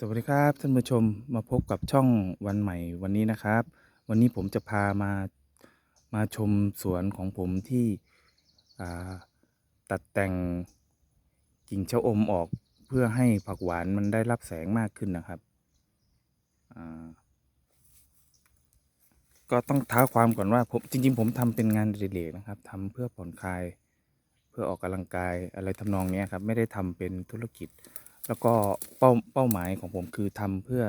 สวัสดีครับท่านผู้ชมมาพบกับช่องวันใหม่วันนี้นะครับ วันนี้ผมจะพามามาชมสวนของผมที่ตัดแต่งกิ่งชะอมออกเพื่อให้ผักหวานมันได้รับแสงมากขึ้นนะครับก็ต้องท้าความก่อนว่าผมจริง ๆ ผมทำเป็นงานอดิเรกนะครับทำเพื่อผ่อนคลาย เพื่อออกกำลังกายอะไรทำนองนี้ครับไม่ได้ทำเป็นธุรกิจ แล้วก็เป้าเป้าหมายของผมคือทำเพื่อ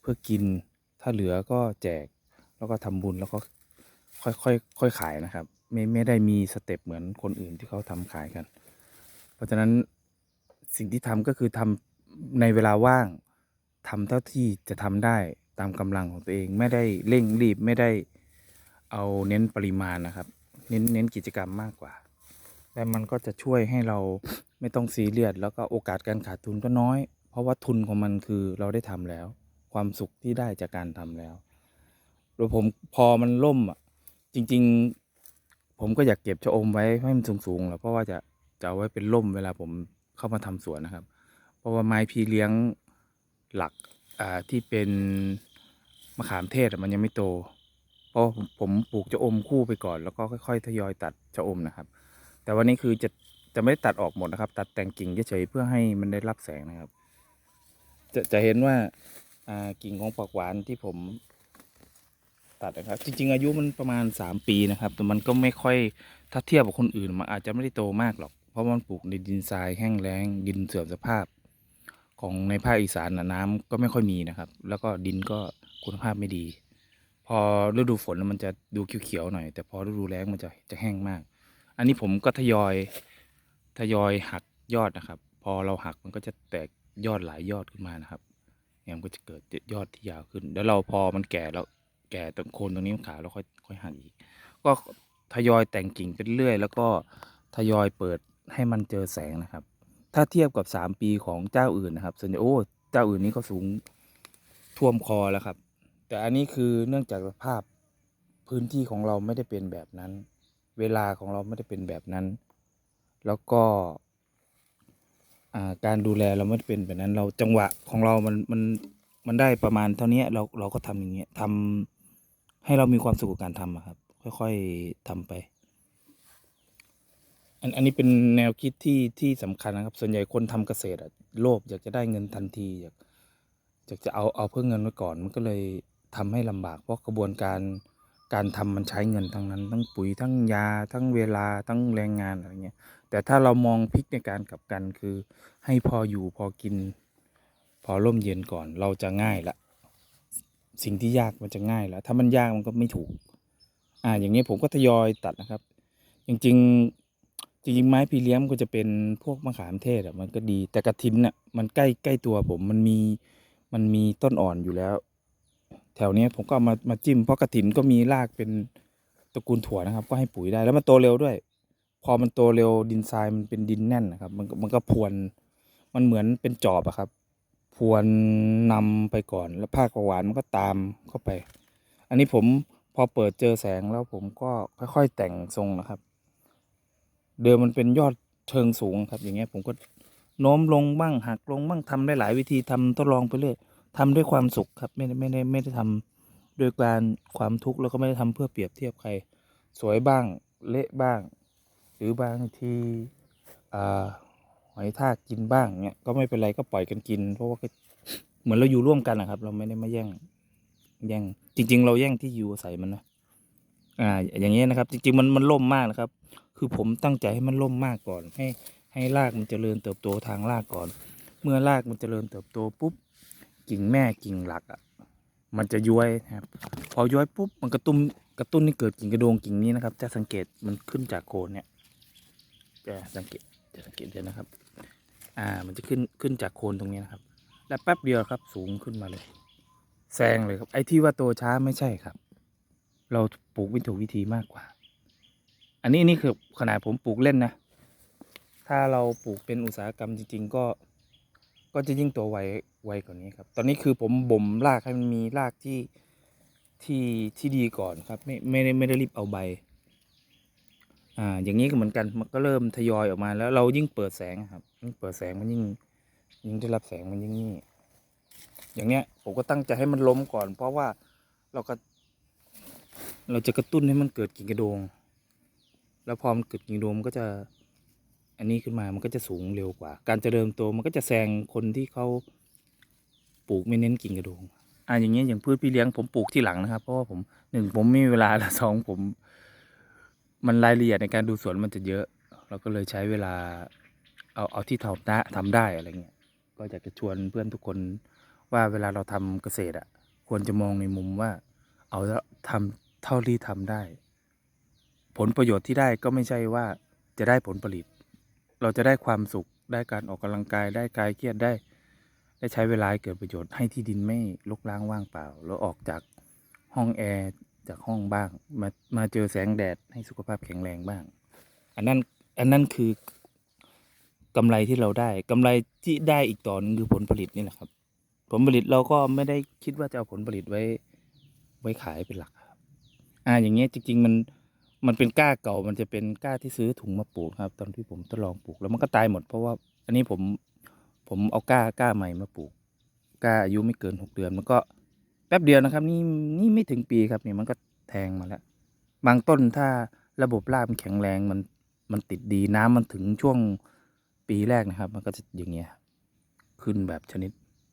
เพื่อกิน ถ้าเหลือก็แจก แล้วก็ทำบุญแล้วก็ค่อยค่อยค่อยขายนะครับ ไม่ไม่ได้มีสเต็ปเหมือนคนอื่นที่เขาทำขายกัน เพราะฉะนั้นสิ่งที่ทำก็คือทำในเวลาว่างทำเท่าที่จะทำได้ตามกำลังของตัวเองไม่ได้เร่งรีบไม่ได้เอาเน้นปริมาณนะครับ เน้นเน้นกิจกรรมมากกว่าและมันก็จะช่วยให้เรา ไม่ต้องซีเรียสแล้วก็โอกาสการขาดทุนก็น้อย เพราะว่าทุนของมันคือเราได้ทำแล้ว ความสุขที่ได้จากการทำแล้วแล้วผมพอมันล่มอะจริง ๆ ผมก็อยากเก็บชะอมไว้ให้มันสูงๆแล้วเพราะว่าจะจะเอาไว้เป็นล่มเวลาผมเข้ามาทำสวนนะครับ เพราะว่าไม้พี่เลี้ยงหลักอ่าที่เป็นมะขามเทศมันยังไม่โต เพราะผมผมปลูกชะอมคู่ไปก่อน แล้วก็ค่อยๆทยอยตัดชะอมนะครับ แต่วันนี้คือจะ จะไม่ได้ตัดออกหมดนะครับ ตัดแต่งกิ่งเฉยๆเพื่อให้มันได้รับแสงนะครับ จะจะเห็นว่าอ่ากิ่งของผักหวานที่ผมตัดนะครับ จริง ๆ อายุมันประมาณ 3 ปีนะครับ แต่มันก็ไม่ค่อยถ้าเทียบกับคนอื่นมันอาจจะไม่ได้โตมากหรอก เพราะมันปลูกในดินทรายแห้งแล้ง ดินเสื่อมสภาพ ของในภาคอีสานน่ะน้ำก็ไม่ค่อยมีนะครับ แล้วก็ดินก็คุณภาพไม่ดี พอฤดูฝนมันจะดูเขียวๆหน่อย แต่พอฤดูแล้งมันจะจะแห้งมาก อันนี้ผมก็ทยอย ทยอยหักยอดนะครับ พอเราหักมันก็จะแตกยอดหลายยอดขึ้นมานะครับเนี่ยมันก็จะเกิดยอดที่ยาวขึ้นเดี๋ยวเราพอมันแก่แล้วแก่ตรงโคนตรงนี้มันขาวแล้วค่อยค่อยหักอีก ก็ทยอยแต่งกิ่งไปเรื่อย แล้วก็ทยอยเปิดให้มันเจอแสงนะครับ ถ้าเทียบกับสามปีของเจ้าอื่นนะครับส่วนใหญ่โอ้เจ้าอื่นนี้ก็สูงท่วมคอแล้วครับ แต่อันนี้คือเนื่องจากสภาพพื้นที่ของเราไม่ได้เป็นแบบนั้น เวลาของเราไม่ได้เป็นแบบนั้น แล้วก็การดูแลเราไม่เป็นแบบนั้น เราจังหวะของเรามันมันมันได้ประมาณเท่านี้เราเราก็ทำอย่างเงี้ยทำให้เรามีความสุขกับการทำครับ ค่อยๆทำไป อันอันนี้เป็นแนวคิดที่ที่สำคัญนะครับ ส่วนใหญ่คนทำเกษตรอะโลภอยากจะได้เงินทันทีอยากอยากจะเอาเอาเพื่อเงินไว้ก่อนมันก็เลยทำให้ลำบาก เพราะกระบวนการการทำมันใช้เงินทั้งนั้น ทั้งปุ๋ยทั้งยาทั้งเวลาทั้งแรงงานอะไรเงี้ย แต่ถ้าเรามองพลิกในการกลับกันคือให้พออยู่พอกิน พอร่มเย็นก่อนเราจะง่ายละ สิ่งที่ยากมันจะง่ายแล้ว ถ้ามันยากมันก็ไม่ถูก อ่า อย่างเงี้ผมก็ทยอยตัดนะครับ จริง ๆ จริงๆ ไม้พีเลี้ยมก็จะเป็นพวกมะขามเทศอะมันก็ดีแต่กระถินอะมันใกล้ใกล้ตัวผมมันมีมันมีต้นอ่อนอยู่แล้ว แถวเนี้ยผมก็มามาจิ้มเพราะกระถินก็มีรากเป็นตระกูลถั่วนะครับ ก็ให้ปุ๋ยได้แล้วมันโตเร็วด้วย พอมันโตเร็วดินทรายมันเป็นดินแน่นนะครับ มันก็มันก็พวนมันเหมือนเป็นจอบอะครับ พวนนำไปก่อนแล้วภาคหวานมันก็ตามเข้าไป อันนี้ผมพอเปิดเจอแสงแล้วผมก็ค่อย ๆ แต่งทรงนะครับ เดิมมันเป็นยอดเชิงสูงครับ อย่างเงี้ยผมก็โน้มลงบ้างหักลงบ้างทำได้หลายวิธีทำทดลองไปเรื่อยทำด้วยความสุขครับ ไม่ได้ไม่ได้ไม่ได้ทำด้วยการความทุกข์แล้วก็ไม่ได้ทำเพื่อเปรียบเทียบใคร สวยบ้างเละบ้าง หรือบางที่หอยทากกินบ้างเนี่ยก็ไม่เป็นไรก็ปล่อยกันกิน เพราะว่าเหมือนเราอยู่ร่วมกันนะครับ เราไม่ได้มาแย่งแย่งจริง ๆ เราแย่งที่อยู่อาศัยมันนะอ่า อย่างเงี้ยนะครับ จริง ๆ มันมันล่มมากนะครับ คือผมตั้งใจให้มันล่มมากก่อน ให้ให้รากมันเจริญเติบโตทางรากก่อน เมื่อรากมันเจริญเติบโตปุ๊บกิ่งแม่กิ่งหลักอะมันจะย้วยนะครับพอย้วยปุ๊บมันกระตุ้นกระตุ้นให้เกิดกิ่งกระโดงกิ่งนี้นะครับจะสังเกตมันขึ้นจากโคนเนี่ย จะสังเกตจะสังเกตเลยนะครับ อ่า มันจะขึ้นขึ้นจากโคนตรงนี้นะครับ และแป๊บเดียวครับสูงขึ้นมาเลยแซงเลยครับ ไอ้ที่ว่าโตช้าไม่ใช่ครับ เราปลูกวิถีวิธีมากกว่า อันนี้นี่คือขนาดผมปลูกเล่นนะ ถ้าเราปลูกเป็นอุตสาหกรรมจริง ๆ ก็ ก็จะยิ่งโตไวไวกว่านี้ครับ ตอนนี้คือผมบ่มรากให้มันมีรากที่ที่ที่ดีก่อนครับ ไม่ไม่ได้ไม่ได้รีบเอาใบ อ่าอย่างนี้ก็เหมือนกันมันก็เริ่มทยอยออกมาแล้วเรายิ่งเปิดแสงครับยิ่งเปิดแสงมันยิ่งยิ่งได้รับแสงมันยิ่งนี่อย่างเนี้ยผมก็ตั้งใจให้มันล้มก่อน เพราะว่าเราก็ เราจะกระตุ้นให้มันเกิดกิ่งกระโดง แล้วพอมันเกิดกิ่งกระโดงมันก็จะ อันนี้ขึ้นมามันก็จะสูงเร็วกว่า การจะเริญโตมันก็จะแซงคนที่เขาปลูกไม่เน้นกิ่งกระโดงอ่าอย่างเงี้ยอย่างพืชพี่เลี้ยงผมปลูกที่หลังนะครับ เพราะว่าผมหนึ่งผมไม่มีเวลาละสองผม มันรายละเอียดในการดูสวนมันจะเยอะ เราก็เลยใช้เวลาเอาเอาที่ทำได้ทำได้อะไรเงี้ยก็อยากจะชวนเพื่อนทุกคนว่าเวลาเราทำเกษตรอะ ควรจะมองในมุมว่า เอาแล้วทำเท่าที่ทำได้ ผลประโยชน์ที่ได้ก็ไม่ใช่ว่าจะได้ผลผลิต เราจะได้ความสุขได้การออกกำลังกายได้คลายเครียดได้ ได้ใช้เวลาเกิดประโยชน์ให้ที่ดินไม่ลกล้างว่างเปล่า แล้วออกจากห้องแอร์ จากห้องบ้าง มามาเจอแสงแดดให้สุขภาพแข็งแรงบ้าง อันนั้นอันนั้นคือกำไรที่เราได้กำไรที่ได้อีกต่อนึงคือผลผลิตนี่แหละครับ ผลผลิตเราก็ไม่ได้คิดว่าจะเอาผลผลิตไว้ไว้ขายเป็นหลักครับ อ่าอย่างเงี้ยจริงๆมันมันเป็นกล้าเก่ามันจะเป็นกล้าที่ซื้อถุงมาปลูกครับ ตอนที่ผมทดลองปลูกแล้วมันก็ตายหมด เพราะว่าอันนี้ผมผมเอากล้ากล้าใหม่มาปลูกกล้าอายุไม่เกินหกเดือนมันก็ ป๊บเดียวนะครับ นี่นี่ไม่ถึงปีครับนี่มันก็แทงมาแล้ว บางต้นถ้าระบบรากมันแข็งแรงมันมันติดดีน้ำมันถึงช่วงปีแรกนะครับ มันก็จะอย่างเงี้ยขึ้นแบบชนิด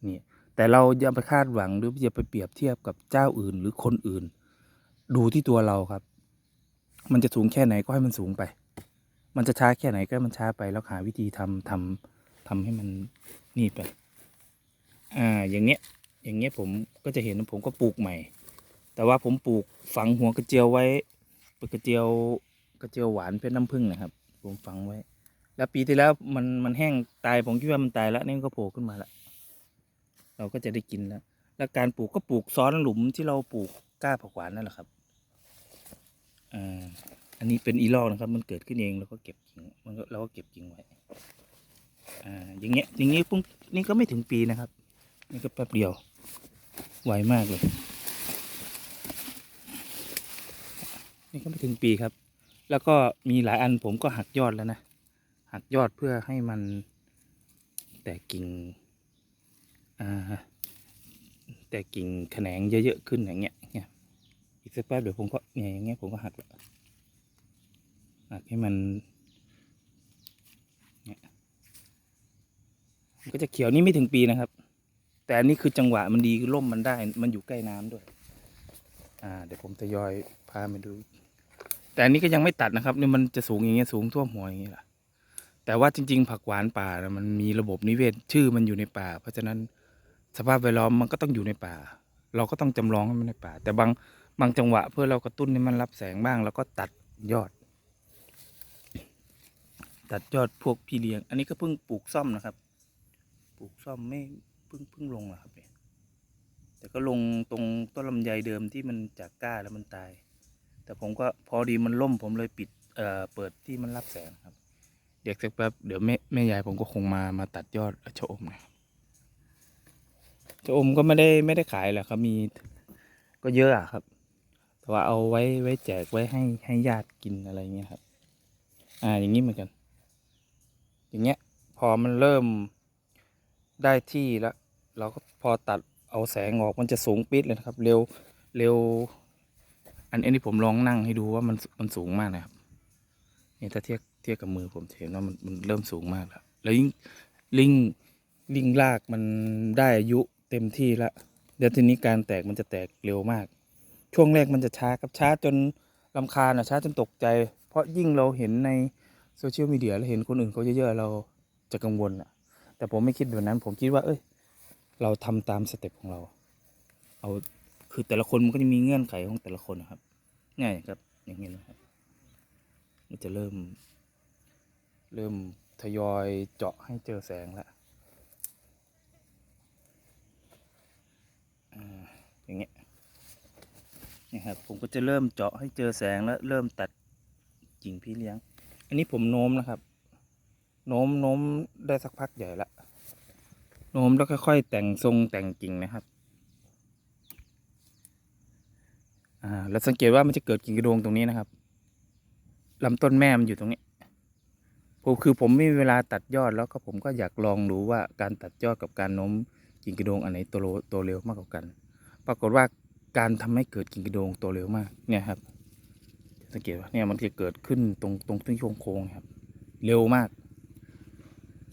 นี้แต่เราอย่าไปคาดหวังหรืออย่าไปเปรียบเทียบกับเจ้าอื่นหรือคนอื่น ดูที่ตัวเราครับ มันจะสูงแค่ไหนก็ให้มันสูงไป มันจะช้าแค่ไหนก็ให้มันช้าไปแล้วหาวิธีทำทำทำให้มันนี่ไป อ่าอย่างเงี้ย อย่างเงี้ยผมก็จะเห็นว่าผมก็ปลูกใหม่ แต่ว่าผมปลูกฝังหัวกระเจียวไว้ปกระเจียวกระเจียวหวานเป็นน้ำผึ้งนะครับ ผมฝังไว้ แล้วปีที่แล้วมันมันแห้งตายผมคิดว่ามันตายแล้วนี่ก็โผล่ขึ้นมาล้วเราก็จะได้กินแล้ว แล้วการปลูกก็ปลูกซ้อนหลุมที่เราปลูกกล้าผักหวานนั่นแหละครับอ่าอันนี้เป็นอีลอกนะครับ มันเกิดขึ้นเองเราก็เก็บกิ่งมันก็เราก็เก็บกิ่งไว้อ่าอย่างเงี้ยอย่างเงี้ยเพิ่งนี่ก็ไม่ถึงปีนะครับ นี่ก็แป๊บเดียว ไวมากเลย นี่ก็ไม่ถึงปีครับ แล้วก็มีหลายอันผมก็หักยอดแล้วนะ หักยอดเพื่อให้มันแตกกิ่งแตกกิ่งแขนงเยอะๆขึ้นอย่างเงี้ยเนี่ยอีกสักแป๊บเดี๋ยวผมก็เนี่ยอย่างเงี้ยผมก็หักแล้วหักให้มันเนี่ยมันก็จะเขียวนี่ไม่ถึงปีนะครับ แต่อันนี้คือจังหวะมันดีร่มมันได้ มันอยู่ใกล้น้ำด้วย อ่า เดี๋ยวผมทยอยพาไปดู แต่อันนี้ก็ยังไม่ตัดนะครับนี่มันจะสูงอย่างเงี้ยสูงท่วมหัวอย่างเงี้ยแหละแต่ว่าจริง ๆ ผักหวานป่านะมันมีระบบนิเวศชื่อมันอยู่ในป่า เพราะฉะนั้นสภาพแวดล้อมมันก็ต้องอยู่ในป่า เราก็ต้องจำลองให้มันในป่า แต่บางบางจังหวะเพื่อเรากระตุ้นให้มันรับแสงบ้าง แล้วก็ตัดยอด ตัดยอดพวกพี่เลี้ยง อันนี้ก็เพิ่งปลูกซ่อมนะครับ ปลูกซ่อมไม่ พิ่งเพิ่งลงอะครับเนี่ยแต่ก็ลงตรงต้นลำไยเดิมที่มันจากก้าแล้วมันตาย แต่ผมก็พอดีมันล่มผมเลยปิดเอ่อเปิดที่มันรับแสงครับ เดี๋ยวสักแป๊บเดี๋ยวแม่แม่ยายผมก็คงมามาตัดยอดชะอมนะครับชะอมก็ไม่ได้ไม่ได้ขายแหละครับมีก็เยอะอะครับ แต่ว่าเอาไว้ไว้แจกไว้ให้ให้ญาติกินอะไรเงี้ยครับ อ่าอย่างนี้เหมือนกัน อย่างเงี้ย พอมันเริ่มได้ที่แล้ว เราก็พอตัดเอาแสงออกมันจะสูงปิดเลยนะครับ เร็วเร็ว อันนี้ผมลองนั่งให้ดูว่ามันมันสูงมากนะครับนี่ถ้าเทียบเทียบกับมือผมเห็นว่ามันมันเริ่มสูงมากแล้วแล้วยิ่งลิงลิงลากมันได้อายุเต็มที่ล้วเดี๋ยวทีนี้การแตกมันจะแตกเร็วมาก ช่วงแรกมันจะช้าครับช้าจนลำคาญอะช้าจนตกใจ เพราะยิ่งเราเห็นในโซเชียลมีเดียแล้วเห็นคนอื่นเขาเยอะๆเราจะกังวลอะ แต่ผมไม่คิดแบบนั้น ผมคิดว่าเอ้ย เราทำตามสเต็ปของเรา เอาคือแต่ละคนมันก็จะมีเงื่อนไขของแต่ละคนนะครับ ง่ายครับ อย่างนี้นะครับ มันจะเริ่ม เริ่มทยอยเจาะให้เจอแสงแล้วอย่างเงี้ยนี่ครับผมก็จะเริ่มเจาะให้เจอแสงแล้วเริ่มตัดกิ่งพี่เลี้ยง อันนี้ผมโน้มนะครับ โน้มโน้มได้สักพักใหญ่ละ โน้มแล้วค่อยๆแต่งทรงแต่งกิ่งนะครับอ่าแล้วสังเกตว่ามันจะเกิดกิ่งกระโดงตรงนี้นะครับลำต้นแม่มันอยู่ตรงนี้ผมคือผมไม่มีเวลาตัดยอดแล้วก็ผมก็อยากลองดูว่าการตัดยอดกับการโน้มกิ่งกระโดงอันไหนโตโลโตเร็วมากกว่ากัน ปรากฏว่าการทำให้เกิดกิ่งกระโดงโตเร็วมากเนี่ยครับ สังเกตว่าเนี่ยมันจะเกิดขึ้นตรงตรงที่โค้งๆครับ เร็วมาก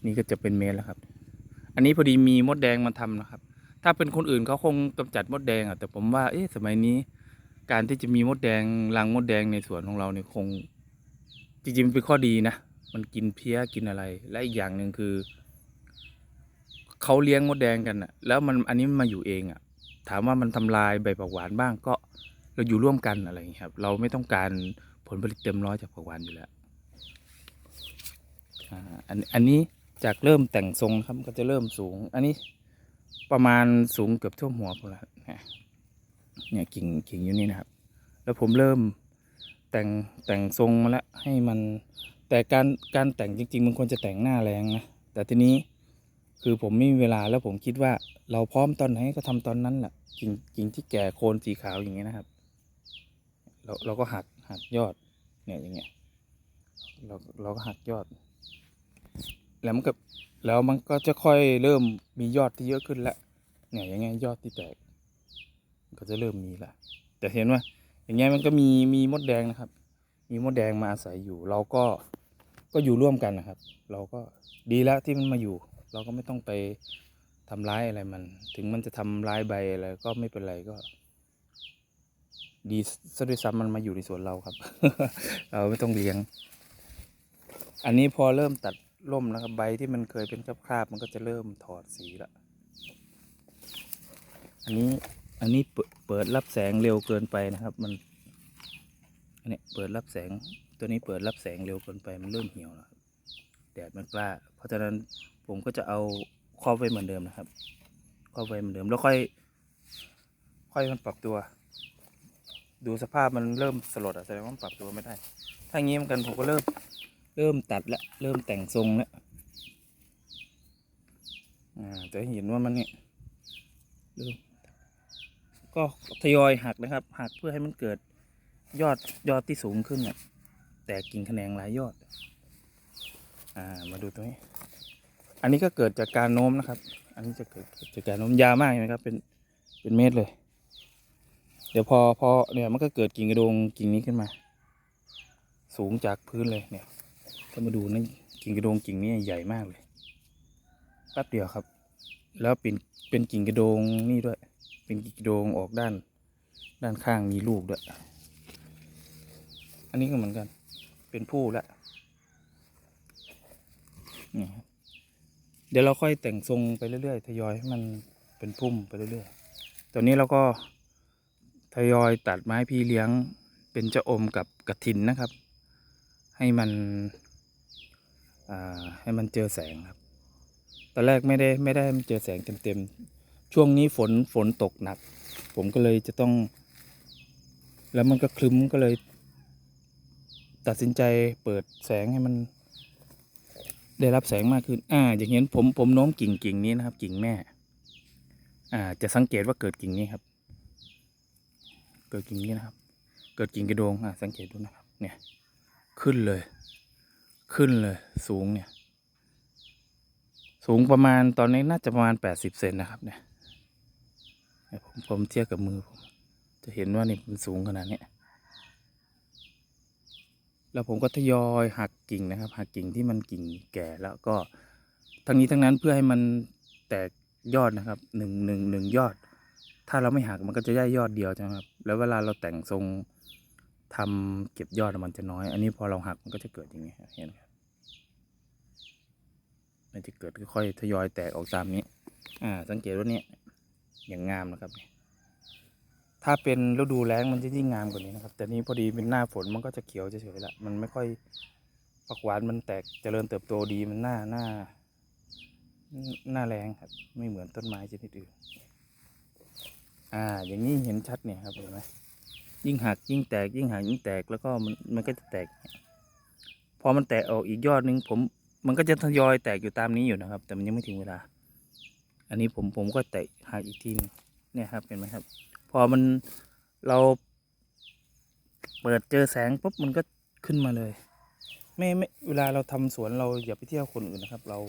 นี่ก็จะเป็นเมตรแล้วครับ อันนี้พอดีมีมดแดงมาทำนะครับ ถ้าเป็นคนอื่นเขาคงกำจัดมดแดงอะแต่ผมว่าเอ๊ะสมัยนี้ การที่จะมีมดแดงรังมดแดงในสวนของเราเนี่ยคง จริงๆมันเป็นข้อดีนะมันกินเพี้ยกินอะไร และอีกอย่างหนึ่งคือเขาเลี้ยงมดแดงกันอะ แล้วมันอันนี้มันมาอยู่เองอะ ถามว่ามันทำลายใบผักหวานบ้างก็เราอยู่ร่วมกันอะไรอย่างเงี้ครับ เราไม่ต้องการผลผลิตเต็มร้อยจากผักหวานอยู่แล้วอันอันนี้ จากเริ่มแต่งทรงครับก็จะเริ่มสูง อันนี้ประมาณสูงเกือบท่วมหัวพอแล้วเนี่ยเนี่ยกิ่งกิ่งอยู่นี่นะครับ แล้วผมเริ่มแต่งแต่งทรงมาแล้วให้มันแต่การการแต่งจริงๆมันควรจะแต่งหน้าแรงนะแต่ทีนี้คือผมไม่มีเวลาแล้วผมคิดว่าเราพร้อมตอนไหนก็ทำตอนนั้นแหละกิ่งกิ่งที่แก่โคนสีขาวอย่างเงี้ยนะครับ เราเราก็หักหักยอดเนี่ยอย่างเงี้ยเราเราก็หักยอด แล้วมันก็แล้วมันก็จะค่อยเริ่มมียอดที่เยอะขึ้นแล้วเนี่ยอย่างเงี้ยยอดที่แตก ก็จะเริ่มมีละแต่เห็นว่าอย่างเงี้ยมันก็มีมีมดแดงนะครับ มีมดแดงมาอาศัยอยู่ เราก็ก็อยู่ร่วมกันนะครับ เราก็ดีแล้วที่มันมาอยู่ เราก็ไม่ต้องไปทำร้ายอะไรมัน ถึงมันจะทำร้ายใบอะไรก็ไม่เป็นไรก็ ดีซะด้วยซ้ำมันมาอยู่ในสวนเราครับ เราไม่ต้องเลี้ยง อันนี้พอเริ่มตัด ร่มแล้วครับใบที่มันเคยเป็นคราบๆมันก็จะเริ่มถอดสีละอันนี้อันนี้เปิดเปิดรับแสงเร็วเกินไปนะครับ มันอันนี้เปิดรับแสงตัวนี้เปิดรับแสงเร็วเกินไปมันเริ่มเหี่ยวแล้วแดดมันกล้า เพราะฉะนั้นผมก็จะเอาครอบไว้เหมือนเดิมนะครับครอบไว้เหมือนเดิมแล้วค่อย ค่อยมันปรับตัว ดูสภาพมันเริ่มสลดอะแสดงว่าปรับตัวไม่ได้ ถ้างี้เหมือนกันผมก็เริ่ม เริ่มตัดแล้วเริ่มแต่งทรงแล้วอ่าจะเห็นว่ามันเนี่ยเริ่มก็ทยอยหักนะครับ หักเพื่อให้มันเกิดยอดยอดที่สูงขึ้นเนี่ยแตกกิ่งแขนงหลายยอด อ่ามาดูตรงนี้ อันนี้ก็เกิดจากการโน้มนะครับ อันนี้จะเกิดจากการโน้มยาวมากนะครับ เป็นเป็นเมตรเลย เดี๋ยวพอพอเนี่ยมันก็เกิดกิ่งกระดงกิ่งนี้ขึ้นมา สูงจากพื้นเลยเนี่ยามาดูนะกิ่งกระโดงกิ่งนี้ใหญ่มากเลยแป๊บเดียวครับ แล้วเป็นเป็นกิ่งกระโดงนี่ด้วย เป็นกิ่งกระโดงออกด้าน ด้านข้างมีลูกด้วย อันนี้ก็เหมือนกัน เป็นผู้ละเดี๋ยวเราค่อยแต่งทรงไปเรื่อยๆทยอยให้มันเป็นพุ่มไปเรื่อยๆตอนนี้เราก็ทยอยตัดไม้พี่เลี้ยงเป็นเจ้าอมกับกระถินนะครับ ให้มัน ให้มันเจอแสงครับ ตอนแรกไม่ได้ไม่ได้ให้มันเจอแสงเต็มๆ ช่วงนี้ฝนฝนตกหนัก ผมก็เลยจะต้อง แล้วมันก็คลึ้มก็เลย ตัดสินใจเปิดแสงให้มัน ได้รับแสงมากขึ้น อ่า อย่างเห็นผมผมโน้มกิ่งกิ่งนี้นะครับ กิ่งแม่ อ่า จะสังเกตว่าเกิดกิ่งนี้ครับ เกิดกิ่งนี้นะครับ เกิดกิ่งกระโดงอ่าสังเกตดูนะครับ เนี่ย ขึ้นเลย ขึ้นเลยสูงเนี่ย สูงประมาณตอนนี้น่าจะประมาณแปดสิบเซนนะครับเนี่ยผมผมเทียบกับมือผม จะเห็นว่านี่มันสูงขนาดนี้แล้วผมก็ทยอยหักกิ่งนะครับ หักกิ่งที่มันกิ่งแก่แล้วก็ทั้งนี้ทั้งนั้นเพื่อให้มันแตกยอดนะครับหนึ่งหนึ่งหนึ่งยอด ถ้าเราไม่หักมันก็จะได้ยอดเดียวใช่ไหมครับแล้วเวลาเราแต่งทรง ทำเก็บยอดมันจะน้อย อันนี้พอเราหักมันก็จะเกิดอย่างนี้เห็นไหมครับมันจะเกิดค่อยๆทยอยแตกออกตามนี้ อ่า สังเกตว่าเนี่ยอย่างงามนะครับ ถ้าเป็นฤดูแล้งมันจะยิ่งงามกว่านี้นะครับ แต่นี้พอดีเป็นหน้าฝนมันก็จะเขียวเฉยๆละมันไม่ค่อยผักหวานมันแตกเจริญเติบโตดีมันหน้าหน้าหน้าแรงครับ ไม่เหมือนต้นไม้ชนิดอื่น อ่า อย่างนี้เห็นชัดเนี่ยครับเห็นไหม ยิ่งหักยิ่งแตกยิ่งหักยิ่งแตกแล้วก็มันมันก็จะแตก พอมันแตกออกอีกยอดหนึ่งผมมันก็จะทยอยแตกอยู่ตามนี้อยู่นะครับ แต่มันยังไม่ถึงเวลา อันนี้ผมผมก็แตกหักอีกทีนึงเนี่ยครับเห็นไหมครับ พอมันเรา เปิดเจอแสงปุ๊บมันก็ขึ้นมาเลย ไม่ไม่เวลาเราทำสวนเราอย่าไปเที่ยวคนอื่นนะครับ เรา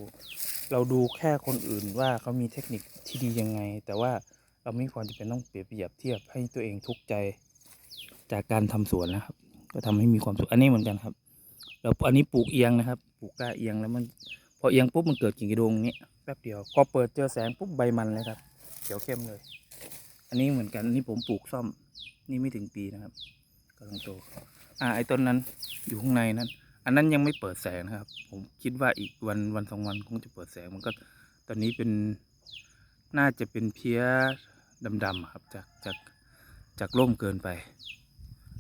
เราดูแค่คนอื่นว่าเขามีเทคนิคที่ดียังไง แต่ว่าเราไม่ควรจะเป็นต้องเปรียบเทียบเทียบให้ตัวเองทุกข์ใจ จากการทำสวนนะครับ ก็ทำให้มีความสุขอันนี้เหมือนกันครับแล้วอันนี้ปลูกเอียงนะครับ ปลูกกล้าเอียงแล้วมัน พอเอียงปุ๊บมันเกิดกิ่งกระโดงนี้แป๊บเดียว พอเปิดเจอแสงปุ๊บใบมันเลยครับเขียวเข้มเลย อันนี้เหมือนกันอันนี้ผมปลูกซ่อม นี่ไม่ถึงปีนะครับกำลังโตอ่าไอ้ต้นนั้นอยู่ข้างในนั้น อันนั้นยังไม่เปิดแสงนะครับ ผมคิดว่าอีกวันวันสองวันคงจะเปิดแสงมันก็ตอนนี้เป็นน่าจะเป็นเพี้ยดำๆครับจากจากจากร่มเกินไป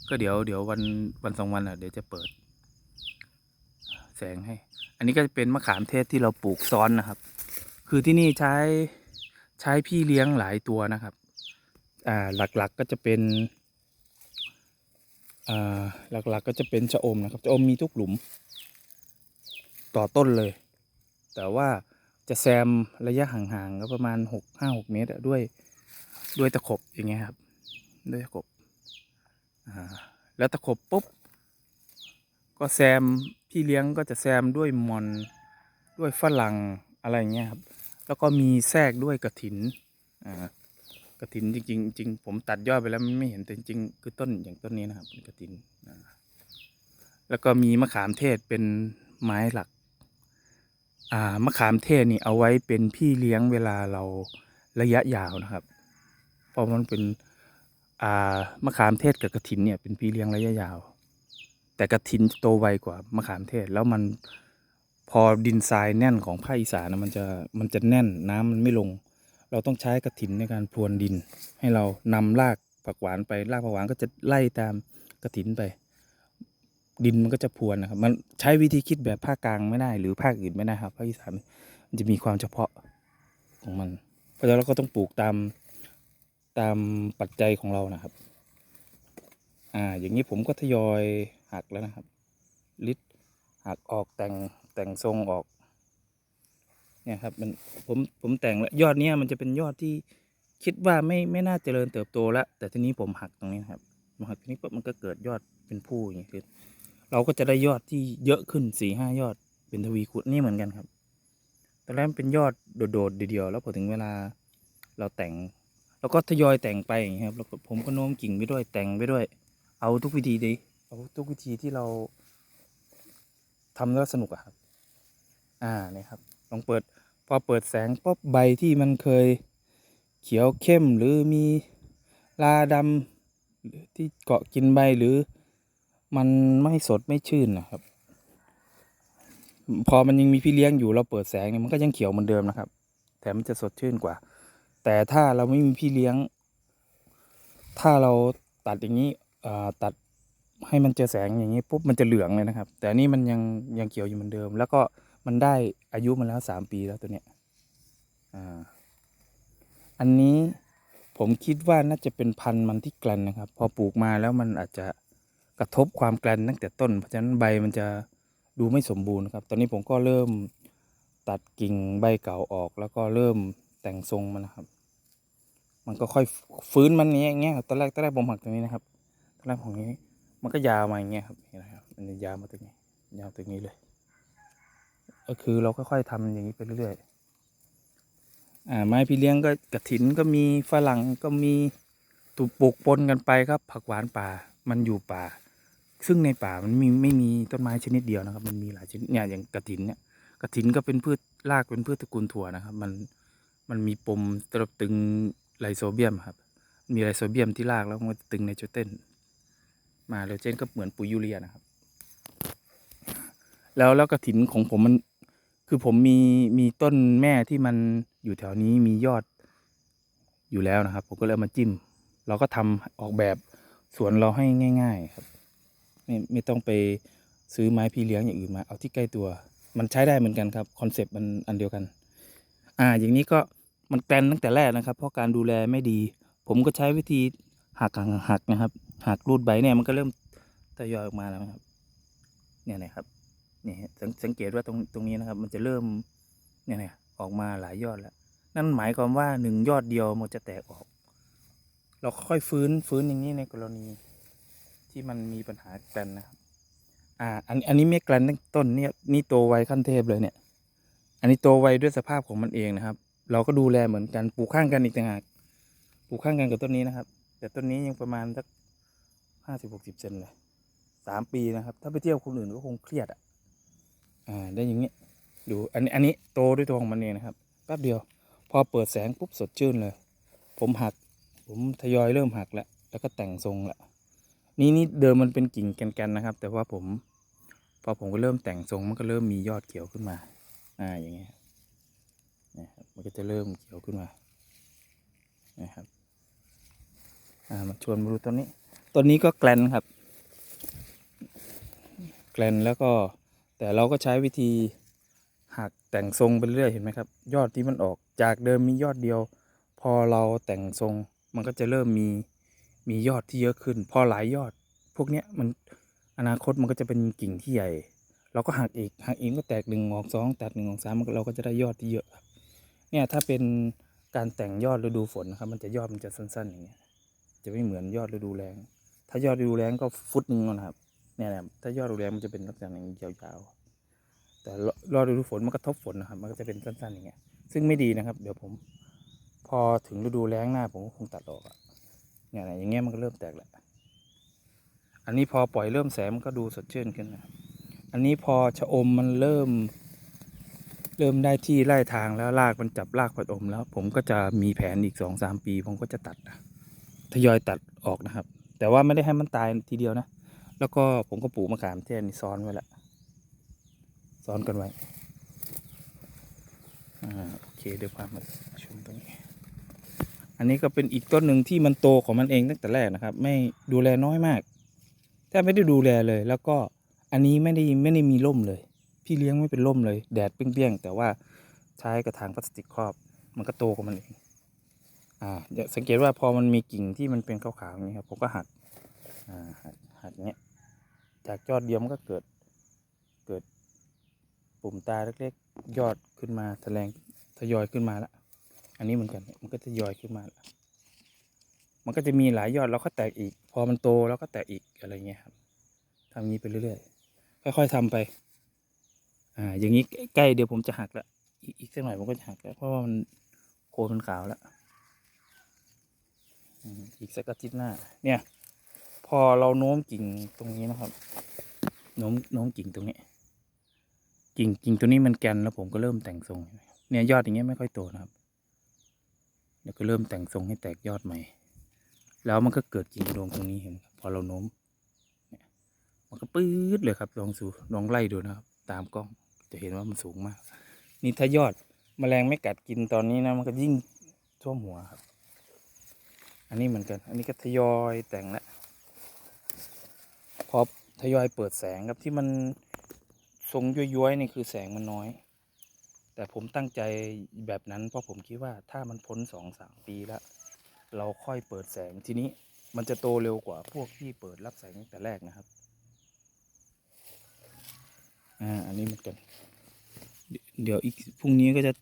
ก็เดี๋ยวเดี๋ยววันวันสองวันอะเดี๋ยวจะเปิด แสงให้ อันนี้ก็จะเป็นมะขามเทศที่เราปลูกซ้อนนะครับ คือที่นี่ใช้ใช้พี่เลี้ยงหลายตัวนะครับ อ่าหลักๆก็จะเป็นอ่าหลักๆก็จะเป็นชะอมนะครับชะอมมีทุกหลุม ต่อต้นเลย แต่ว่าจะแซมระยะห่างๆก็ประมาณหกห้าหกเมตรด้วยด้วยตะขบอย่างเงี้ยครับ ด้วยตะขบ แล้วตะขบปุ๊บ ก็แซมพี่เลี้ยงก็จะแซมด้วยมอนด้วยฝรั่งอะไรเงี้ยครับแล้วก็มีแทรกด้วยกระถินอ่ากระถินจริงๆจริงผมตัดยอดไปแล้วมันไม่เห็นแต่จริงคือต้นอย่างต้นนี้นะครับกระถินอ่าแล้วก็มีมะขามเทศเป็นไม้หลักมะขามเทศนี่เอาไว้เป็นพี่เลี้ยงเวลาเราระยะยาวนะครับ เพราะมันเป็น อ่ามะขามเทศกับกระถินเนี่ยเป็นพี่เลี้ยงระยะยาว แต่กระถินโตไวกว่ามะขามเทศแล้วมันพอดินทรายแน่นของภาคอีสานนะมันจะมันจะแน่นน้ำมันไม่ลง เราต้องใช้กระถินในการพรวนดิน ให้เรานำรากผักหวานไปรากผักหวานก็จะไล่ตามกระถินไป ดินมันก็จะพรวนนะครับ มันใช้วิธีคิดแบบภาคกลางไม่ได้ หรือภาคอื่นไม่ได้ครับภาคอีสานมันจะมีความเฉพาะของมันเพราะฉะนั้นเราก็ต้องปลูกตาม ตามปัจจัยของเรานะครับ อ่า อย่างนี้ผมก็ทยอยหักแล้วนะครับ ลิดหักออกแต่งแต่งทรงออก เนี่ยครับมันผมผมแต่งแล้วยอดเนี้ยมันจะเป็นยอดที่คิดว่าไม่ไม่น่าเจริญเติบโตแล้ว แต่ทีนี้ผมหักตรงนี้ครับผมหักตรงนี้ปุ๊บมันก็เกิดยอดเป็นผู้อย่างนี้ขึ้นเราก็จะได้ยอดที่เยอะขึ้นสี่ห้ายอดเป็นทวีคูณนี่เหมือนกันครับ ตอนแรกเป็นยอดโดดๆเดียวๆแล้วพอถึงเวลาเราแต่ง เราก็ทยอยแต่งไปอย่างนี้ครับแล้วก็ผมก็โน้มกิ่งไปด้วยแต่งไปด้วย เอาทุกวิธีดีเอาทุกวิธีที่เราทำแล้วสนุกอะครับ อ่าเนี่ยครับ ลองเปิด พอเปิดแสงปุ๊บใบที่มันเคยเขียวเข้มหรือมีลาดำหรือที่เกาะกินใบหรือมันไม่สดไม่ชื่นนะครับ พอมันยังมีพี่เลี้ยงอยู่เราเปิดแสงเนี่ยมันก็ยังเขียวเหมือนเดิมนะครับ แต่มันจะสดชื่นกว่า แต่ถ้าเราไม่มีพี่เลี้ยง ถ้าเราตัดอย่างนี้ตัดให้มันเจอแสงอย่างนี้ปุ๊บมันจะเหลืองเลยนะครับ แต่นนี่มันยังยังเขียวอยู่เหมือนเดิม แล้วก็มันได้อายุมันแล้วสามปีแล้วตัวเนี้ยอ่าอันนี้ผมคิดว่าน่าจะเป็นพันธุ์มันที่แกลนนะครับ พอปลูกมาแล้วมันอาจจะกระทบความแกลนตั้งแต่ต้น เพราะฉะนั้นใบมันจะดูไม่สมบูรณ์ครับ ตอนนี้ผมก็เริ่มตัดกิ่งใบเก่าออกแล้วก็เริ่ม แต่งทรงมันนะครับ มันก็ค่อยฟื้นมันอย่างเงี้ยอย่างเงี้ยครับตอนแรกตอนแรกผมหักตรงนี้นะครับตอนแรกผมนี้ มันก็ยาวมาอย่างเงี้ยครับเห็นไหมครับ มันจะยาวมาตรงนี้ ยาวตรงนี้เลย ก็คือเราค่อยๆทำอย่างนี้ไปเรื่อยๆอ่าไม้พี่เลี้ยงก็กระถินก็มีฝรั่งก็มีถูกปลูกปนกันไปครับ ผักหวานป่ามันอยู่ป่า ซึ่งในป่ามันมีไม่มีต้นไม้ชนิดเดียวนะครับ มันมีหลายชนิดเนี่ยอย่างกระถินเนี่ยกระถินก็เป็นพืชรากเป็นพืชตระกูลถั่วนะครับ มัน มันมีปมตระตึงไลโซเบียมครับ มีไลโซเบียมที่รากแล้วมันก็ตึงไนโตรเจนมาแล้วเจนก็เหมือนปุ๋ยยูเรียนะครับ แล้วแล้วกระถินของผมมันคือผมมีมีต้นแม่ที่มันอยู่แถวนี้มียอดอยู่แล้วนะครับ ผมก็เลยมาจิ้ม เราก็ทำออกแบบสวนเราให้ง่าย ๆ ครับ ไม่ไม่ต้องไปซื้อไม้พี่เลี้ยงอย่างอื่นมา เอาที่ใกล้ตัว มันใช้ได้เหมือนกันครับคอนเซปต์มันอันเดียวกัน อ่า อย่างนี้ก็ มันแกลนตั้งแต่แรกนะครับ เพราะการดูแลไม่ดี ผมก็ใช้วิธีหักหักนะครับหักรูดใบเนี่ยมันก็เริ่มทยอยออกมาแล้วนะครับ เนี่ยนะครับเนี่ยสังสังเกตว่าตรงตรงนี้นะครับ มันจะเริ่มเนี่ยนี่ยออกมาหลายยอดแล้ว นั่นหมายความว่าหนึ่งยอดเดียวมันจะแตกออก เราค่อยฟื้นฟื้นอย่างนี้ในกรณีที่มันมีปัญหาแกนนะครับ อ่า อันอันนี้ไม่แกลนตั้งต้นเนี่ยนี่โตไวขั้นเทพเลยเนี่ย อันนี้โตไวด้วยสภาพของมันเองนะครับ เราก็ดูแลเหมือนกันปลูกข้างกันอีกต่างหากปลูกข้างกันกับต้นนี้นะครับ แต่ต้นนี้ยังประมาณสักห้าสิบหกสิบเซนเลยสามปีนะครับ ถ้าไปเที่ยวคนอื่นก็คงเครียดอะอ่าได้อย่างนี้ดูอันนี้อันนี้โตด้วยตัวของมันเองนะครับแป๊บเดียว พอเปิดแสงปุ๊บสดชื่นเลย ผมหัก ผมทยอยเริ่มหักแล้วแล้วก็แต่งทรงละนี่นี่เดิมมันเป็นกิ่งแกนๆนะครับ แต่ว่าผม พอผมก็เริ่มแต่งทรงมันก็เริ่มมียอดเขียวขึ้นมา อ่าอย่างเงี้ย นะครับมันก็จะเริ่มเขียวขึ้นมานะครับอ่ามาชวนมาดูต้นนี้ต้นนี้ก็แกลนครับ แกลนแล้วก็แต่เราก็ใช้วิธีหักแต่งทรงไปเรื่อยเห็นไหมครับ ยอดที่มันออกจากเดิมมียอดเดียว พอเราแต่งทรงมันก็จะเริ่มมีมียอดที่เยอะขึ้น พอหลายยอด พวกเนี้ยมันอนาคตมันก็จะเป็นกิ่งที่ใหญ่ เราก็หักอีกหักอีกก็แตกหนึ่งออกสองแตกหนึ่งออกสามเราก็จะได้ยอดที่เยอะครับ เนี่ยถ้าเป็นการแต่งยอดฤดูฝนนะครับ มันจะยอดมันจะสั้น ๆ อย่างเงี้ย จะไม่เหมือนยอดฤดูแล้งถ้ายอดฤดูแล้งก็ฟุตหนึ่งนะครับ เนี่ยนะถ้ายอดฤดูแล้งมันจะเป็นลักษณะอย่างนี้ยาวๆ แต่ยอดฤดูฝนมันก็ทบฝนนะครับ มันก็จะเป็นสั้นๆอย่างเงี้ย ซึ่งไม่ดีนะครับ เดี๋ยวผม พอถึงฤดูแล้งหน้าผมก็คงตัดออกอะเนี่ยนะอย่างเงี้ยมันก็เริ่มแตกแหล้วอันนี้พอปล่อยเริ่มแสงมันก็ดูสดชื่นขึ้นนะ อันนี้พอชะอมมันเริ่ม เริ่มได้ที่ไล่ทางแล้วรากมันจับรากผัดอมแล้ว ผมก็จะมีแผนอีกสองสามปี ผมก็จะตัดทยอยตัดออกนะครับ แต่ว่าไม่ได้ให้มันตายทีเดียวนะ แล้วก็ผมก็ปลูกมะขามเทศนี่ซ้อนไว้ละซ้อนกันไว้อ่าโอเคเดี๋ยวพามาชมตรงนี้ อันนี้ก็เป็นอีกต้นหนึ่งที่มันโตของมันเองตั้งแต่แรกนะครับ ไม่ดูแลน้อยมากแทบไม่ได้ดูแลเลย แล้วก็อันนี้ไม่ได้ไม่ได้มีร่มเลย พี่เลี้ยงไม่เป็นร่มเลย แดดเปรี้ยงๆแต่ว่าใช้กระถางพลาสติกครอบ มันก็โตของมันเองอ่าสังเกตว่าพอมันมีกิ่งที่มันเป็นขาวๆอย่างนี้ครับผมก็หักอ่าหักหักเนี้ยจากยอดเดียวมันก็เกิดเกิดปุ่มตาเล็กๆ ยอดขึ้นมาแสลงทยอยขึ้นมาละอันนี้เหมือนกันมันก็ทยอยขึ้นมาละมันก็จะมีหลายยอดแล้วก็แตกอีก พอมันโตแล้วก็แตกอีกอะไรเงี้ยครับทำงนี้ไปเรื่อยๆค่อยๆทำไป อ่า อย่างนี้ใกล้เดี๋ยวผมจะหักละอีกอีกสักหน่อยผมก็จะหักแล้วเพราะว่ามันโคนมันขาวแล้วอีกสักอาทิตย์หน้า เนี่ย พอเราโน้มกิ่งตรงนี้นะครับโน้มโน้มกิ่งตรงนี้ กิ่งกิ่งตัวนี้มันแกนแล้วผมก็เริ่มแต่งทรง เนี่ยยอดอย่างเงี้ยไม่ค่อยโตนะครับเดี๋ยวก็เริ่มแต่งทรงให้แตกยอดใหม่ แล้วมันก็เกิดกิ่งดวงตรงนี้เห็นครับพอเราโน้ม เนี่ย มันก็ปื๊ดเลยครับลองสูลองไล่ดูนะครับ ตามกล้อง จะเห็นว่ามันสูงมาก นี่ถ้ายอดแมลงไม่กัดกินตอนนี้นะมันก็ยิ่งท่วมหัวครับ อันนี้เหมือนกัน อันนี้ก็ทยอยแต่งแล้วพอทยอยเปิดแสงครับที่มันทรงย้อยๆนี่คือแสงมันน้อย แต่ผมตั้งใจแบบนั้นเพราะผมคิดว่าถ้ามันพ้นสองสามปีแล้ว เราค่อยเปิดแสงทีนี้มันจะโตเร็วกว่าพวกที่เปิดรับแสงตั้งแต่แรกนะครับ อ่าอันนี้เหมือนกันเดี๋ยวอีกพรุ่งนี้ก็จะ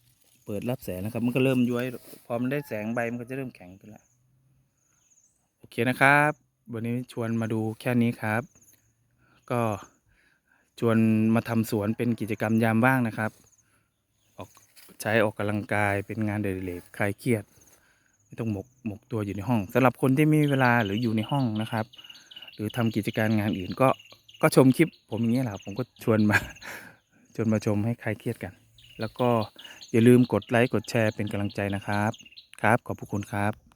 เปิดรับแสงนะครับ มันก็เริ่มย้อยพอมันได้แสงใบมันก็จะเริ่มแข็งขึ้นล้วโอเคนะครับ วันนี้ชวนมาดูแค่นี้ครับ ก็ชวนมาทำสวนเป็นกิจกรรมยามว่างนะครับ ออกใช้ออกกำลังกายเป็นงานเดลิเรกคลายเครียด ไม่ต้องหมกหมกตัวอยู่ในห้องสำหรับคนที่ไม่มีเวลาหรืออยู่ในห้องนะครับ หรือทำกิจการงานอื่นก็ ก็ชมคลิปผมอย่างนี้แหละครับผมก็ชวนมาชวนมาชมให้ใครเครียดกัน แล้วก็อย่าลืมกดไลค์กดแชร์เป็นกำลังใจนะครับ ครับขอบพระคุณครับ